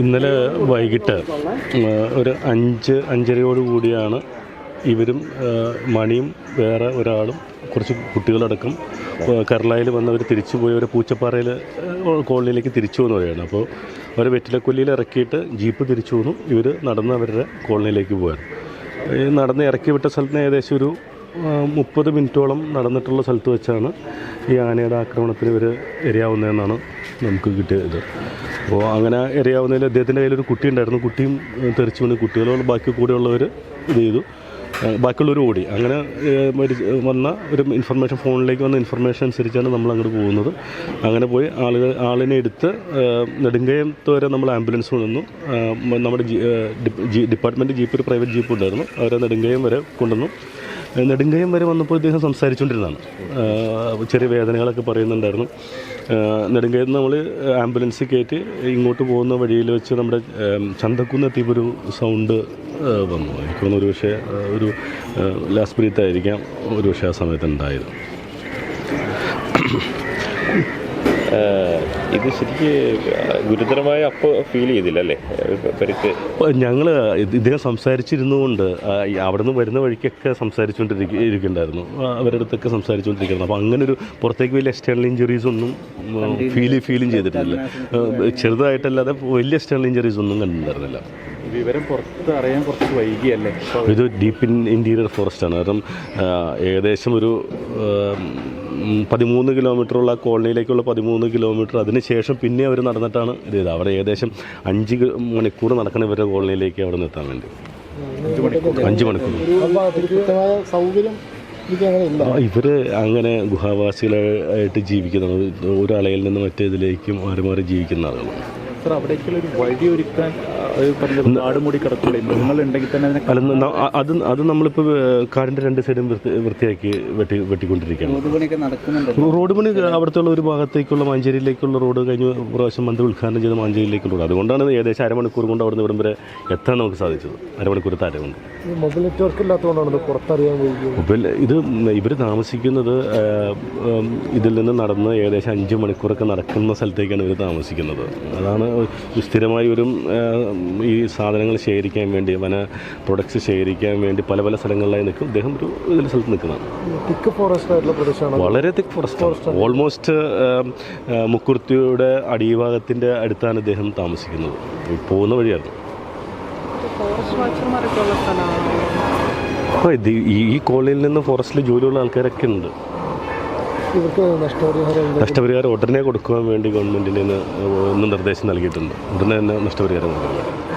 ഇന്നലെ വൈകിട്ട് ഒരു അഞ്ച് അഞ്ചരയോട് കൂടിയാണ് ഇവരും മണിയും വേറെ ഒരാളും കുറച്ച് കുട്ടികളടക്കം കേരളയിൽ വന്നവർ തിരിച്ചു പോയി അവർ പൂച്ചപ്പാറയിൽ കോളനിയിലേക്ക് തിരിച്ചു എന്ന് പറയുകയാണ് അപ്പോൾ അവർ വെറ്റിലക്കൊല്ലിയിൽ ഇറക്കിയിട്ട് ജീപ്പ് തിരിച്ചു വന്നു. ഇവർ നടന്ന് അവരുടെ കോളനിയിലേക്ക് ഈ നടന്ന് ഇറക്കി വിട്ട സ്ഥലത്തിന് ഏകദേശം ഒരു മുപ്പത് മിനിറ്റോളം നടന്നിട്ടുള്ള സ്ഥലത്ത് വെച്ചാണ് ഈ ആനയുടെ ആക്രമണത്തിന് ഇവർ ഇരയാവുന്നതെന്നാണ് നമുക്ക് കിട്ടിയത്. അപ്പോൾ അങ്ങനെ എറിയാവുന്നതിൽ അദ്ദേഹത്തിന്റെ കയ്യിലൊരു കുട്ടി ഉണ്ടായിരുന്നു. കുട്ടിയും തെറിച്ചു വീണ്. കുട്ടികളോട് ബാക്കി കൂടെയുള്ളവർ ഇത് ചെയ്തു. ബാക്കിയുള്ളവർ ഓടി. അങ്ങനെ വന്ന ഒരു ഇൻഫർമേഷൻ ഫോണിലേക്ക് വന്ന ഇൻഫർമേഷൻ അനുസരിച്ചാണ് നമ്മൾ അങ്ങോട്ട് പോകുന്നത്. അങ്ങനെ പോയി ആളുകൾ ആളിനെ എടുത്ത് നെടുങ്കയത്ത് വരെ നമ്മൾ ആംബുലൻസ് കൊണ്ടുവന്നു നമ്മുടെ ഡിപ്പാർട്ട്മെന്റ് ജീപ്പ് ഒരു പ്രൈവറ്റ് ജീപ്പ് ഉണ്ടായിരുന്നു. അവരെ നെടുങ്കയം വരെ കൊണ്ടുവന്നു. നെടുങ്കയം വരെ വന്നപ്പോൾ ഇദ്ദേഹം സംസാരിച്ചുകൊണ്ടിരുന്നതാണ്. ചെറിയ വേദനകളൊക്കെ പറയുന്നുണ്ടായിരുന്നു. നെടുങ്കയത്ത് നെടുങ്കയം നമ്മൾ ആംബുലൻസിൽ കയറ്റി ഇങ്ങോട്ട് പോകുന്ന വഴിയിൽ വെച്ച് നമ്മുടെ ചന്തക്കുന്ന് എത്തിയപ്പോൾ ഒരു സൗണ്ട് വന്നു. എനിക്ക് തോന്നുന്നു ഒരു പക്ഷേ ഒരു ലാസ്റ്റ് ബ്രീത്ത് ആയിരിക്കാം ഒരു പക്ഷേ ആ സമയത്ത് ഉണ്ടായത്. ഇത് ശരിക്ക് ഗുരുതരമായ അപ്പോൾ ഫീൽ ചെയ്തില്ല അല്ലേ പരിക്ക് ഞങ്ങൾ ഇദ്ദേഹം സംസാരിച്ചിരുന്നുകൊണ്ട് ആ, ഈ അവിടുന്ന് വരുന്ന വഴിക്കൊക്കെ സംസാരിച്ചുകൊണ്ടിരിക്കുന്നുണ്ടായിരുന്നു അവരുടെ അടുത്തൊക്കെ സംസാരിച്ചുകൊണ്ടിരിക്കുന്നു അപ്പോൾ അങ്ങനെ ഒരു പുറത്തേക്ക് വലിയ എക്സ്റ്റേണൽ ഇഞ്ചുറീസ് ഒന്നും ഫീൽ ഫീലും ചെയ്തിട്ടില്ല. ചെറുതായിട്ടല്ലാതെ വലിയ എക്സ്റ്റേണൽ ഇഞ്ചുറീസ് ഒന്നും കണ്ടിട്ടുണ്ടായിരുന്നില്ല. വിവരം പുറത്ത് അറിയാൻ കുറച്ച് വൈകിയല്ലേ? ഇത് ഡീപ്പ് ഇൻ ഇന്റീരിയർ ഫോറസ്റ്റാണ് കാരണം ആ, ഏകദേശം ഒരു പതിമൂന്ന് കിലോമീറ്ററുള്ള കോളനിയിലേക്കുള്ള പതിമൂന്ന് കിലോമീറ്റർ അതിനുശേഷം പിന്നെ അവർ നടന്നിട്ടാണ് ഇത് ചെയ്തത്. അവിടെ ഏകദേശം അഞ്ച് മണിക്കൂർ നടക്കണം ഇവരുടെ കോളനിയിലേക്ക് അവിടെ നിന്ന് എത്താൻ വേണ്ടി. അഞ്ച് മണിക്കൂർ. സൗകര്യം എനിക്ക് അങ്ങനെ ഇല്ല. ആ, ഇവർ അങ്ങനെ ഗുഹാവാസികളായിട്ട് ജീവിക്കുന്നതാണ് ഒരു അളയിൽ നിന്ന് മറ്റേതിലേക്കും മാറി മാറി ജീവിക്കുന്ന ആളുകളാണ്. സർ അവിടേക്കുള്ള ഒരു വഴി ഒരുക്കാൻ അത് അത് അത് നമ്മളിപ്പോൾ കാടിന്റെ രണ്ട് സൈഡും വൃത്തി വൃത്തിയാക്കി വെട്ടി വെട്ടിക്കൊണ്ടിരിക്കുകയാണ്. റോഡ് പണി അവിടുത്തെ ഒരു ഭാഗത്തേക്കുള്ള മഞ്ചേരിയിലേക്കുള്ള റോഡ് കഴിഞ്ഞ പ്രാവശ്യം മന്ത്രി ഉദ്ഘാടനം ചെയ്ത മഞ്ചേരിയിലേക്കുള്ള റോഡ്. അതുകൊണ്ടാണ് ഏകദേശം അരമണിക്കൂർ കൊണ്ട് അവിടുന്ന് നിന്ന് വരെ എത്താൻ നമുക്ക് സാധിച്ചത്. അരമണിക്കൂർ താരം കൊണ്ട് മൊബൈൽ നെറ്റ്വർക്ക് ഇല്ലാത്തതുകൊണ്ടാണ് ഇത് പുറത്തറിയാൻ വൈകിയത്. മൊബൈൽ ഇത് ഇവർ താമസിക്കുന്നത് ഇതിൽ നിന്ന് നടന്ന് ഏകദേശം അഞ്ച് മണിക്കൂറൊക്കെ നടക്കുന്ന സ്ഥലത്തേക്കാണ് ഇവർ താമസിക്കുന്നത്. അതാണ് സ്ഥിരമായി ഒരു ഈ സാധനങ്ങൾ ശേഖരിക്കാൻ വേണ്ടി വന പ്രൊഡക്ട്സ് ശേഖരിക്കാൻ വേണ്ടി പല പല സ്ഥലങ്ങളിലായി നിൽക്കും. അദ്ദേഹം ഒരു ഇതിൽ സ്ഥലത്ത് നിൽക്കുന്നതാണ്. തിക്ക് ഫോറസ്റ്റ് ആയിട്ടുള്ള പ്രദേശമാണ്. വളരെ തിക്ക് ഫോറസ്റ്റ് ഓൾമോസ്റ്റ് മുക്കുർത്തിയുടെ അടിഭാഗത്തിന്റെ അടുത്താണ് അദ്ദേഹം താമസിക്കുന്നത്. പോകുന്ന വഴിയായിരുന്നു. ഈ കോളേജിൽ കോളനിയിൽ നിന്ന് ഫോറസ്റ്റിൽ ജോലിയുള്ള ആൾക്കാരൊക്കെ ഉണ്ട്. ഇവർക്ക് നഷ്ടപരിഹാരം. നഷ്ടപരിഹാരം ഉടനെ കൊടുക്കുവാൻ വേണ്ടി ഗവൺമെന്റിന് ഇന്ന് നിർദ്ദേശം നൽകിയിട്ടുണ്ട് ഉടനെ തന്നെ നഷ്ടപരിഹാരം കൊടുക്കാൻ വേണ്ടി